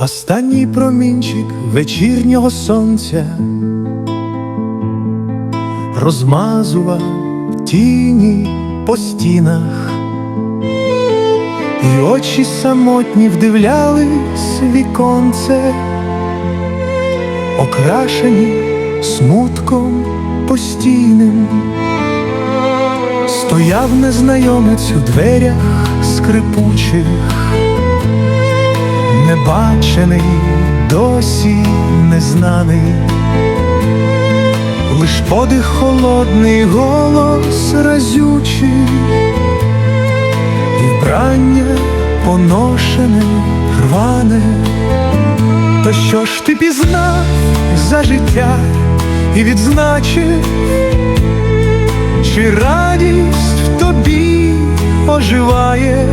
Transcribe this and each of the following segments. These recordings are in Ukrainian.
Останній промінчик вечірнього сонця розмазував тіні по стінах, і очі самотні вдивлялись віконце, окрашені смутком постійним. Стояв незнайомець у дверях скрипучих, небачений, досі незнаний, лиш подих холодний голос разючий, вбрання поношене, рване. То що ж ти пізнав за життя і відзначив? Чи радість в тобі оживає,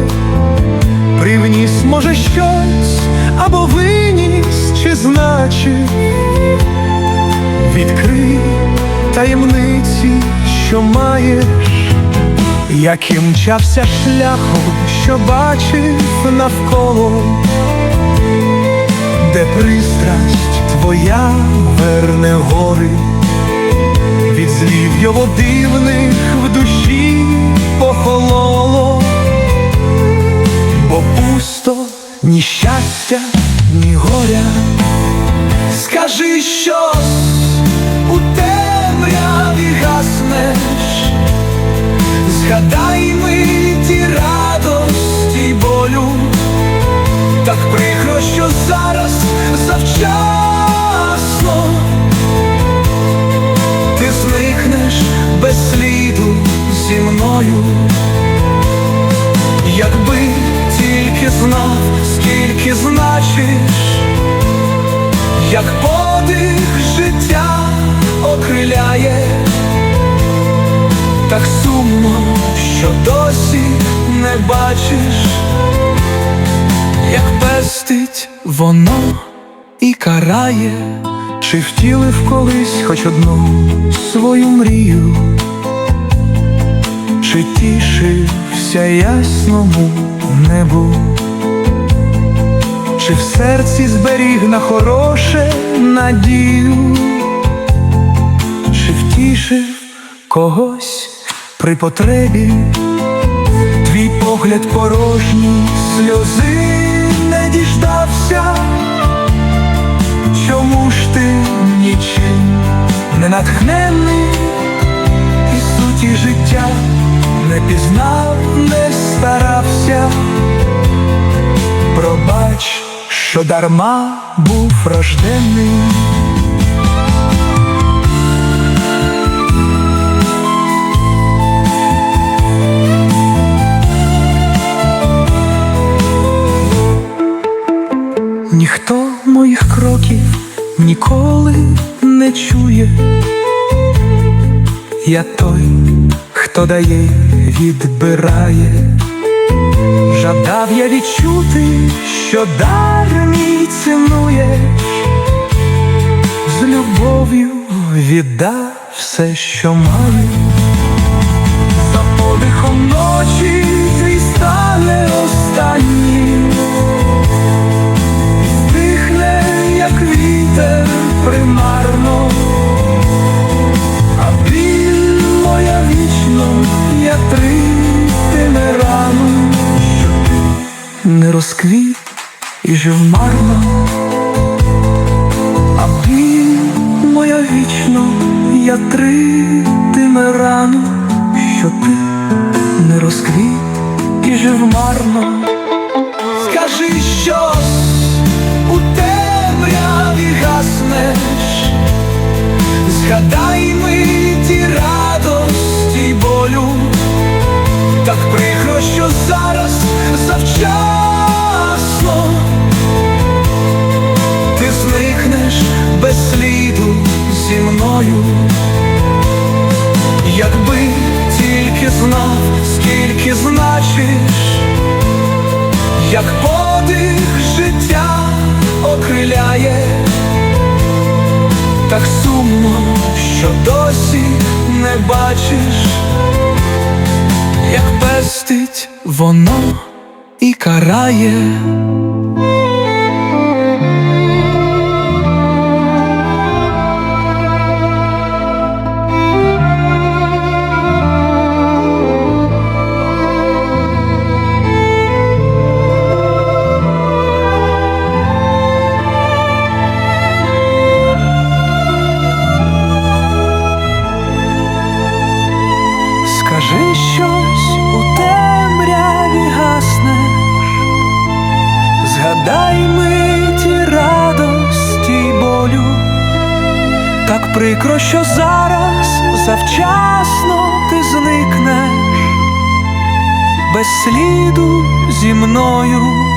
привніс, може, значить, відкрий таємниці, що маєш, яким мчався шляхом, що бачив навколо, де пристрасть твоя верне гори. Від злів його дивних в душі похололо, бо пусто ні щастя, ні горя. Скажи щось у темряві гаснеш, згадай миті радості болю, так прикро, що зараз завчасно. Ти зникнеш без сліду зі мною, якби тільки знав, скільки значиш, як подих життя окриляє, так сумно, що досі не бачиш, як пестить воно і карає. Чи втілив колись хоч одну свою мрію, чи тішився ясному небу, чи в серці зберіг на хороше надію, чи втішив когось при потребі, твій погляд порожній, сльози не діждався. Чому ж ти нічим не натхнений? І суті життя не пізнав, не старався, що дарма був рождений. Ніхто моїх кроків ніколи не чує. Я той, хто дає, відбирає. Жадав я відчути, що дар мій цінує, з любов'ю віддав все, що маю. За подихом ночі не розквіт і жив марно, а біль моя вічно, я тритиме рану, що ти не розквіт і жив марно. Скажи щось у темряві гаснеш, як подих життя окриляє, так сумно, що досі не бачиш, як пестить воно і карає. Миті радості й болю. Так прикро, що зараз завчасно ти зникнеш, без сліду зі мною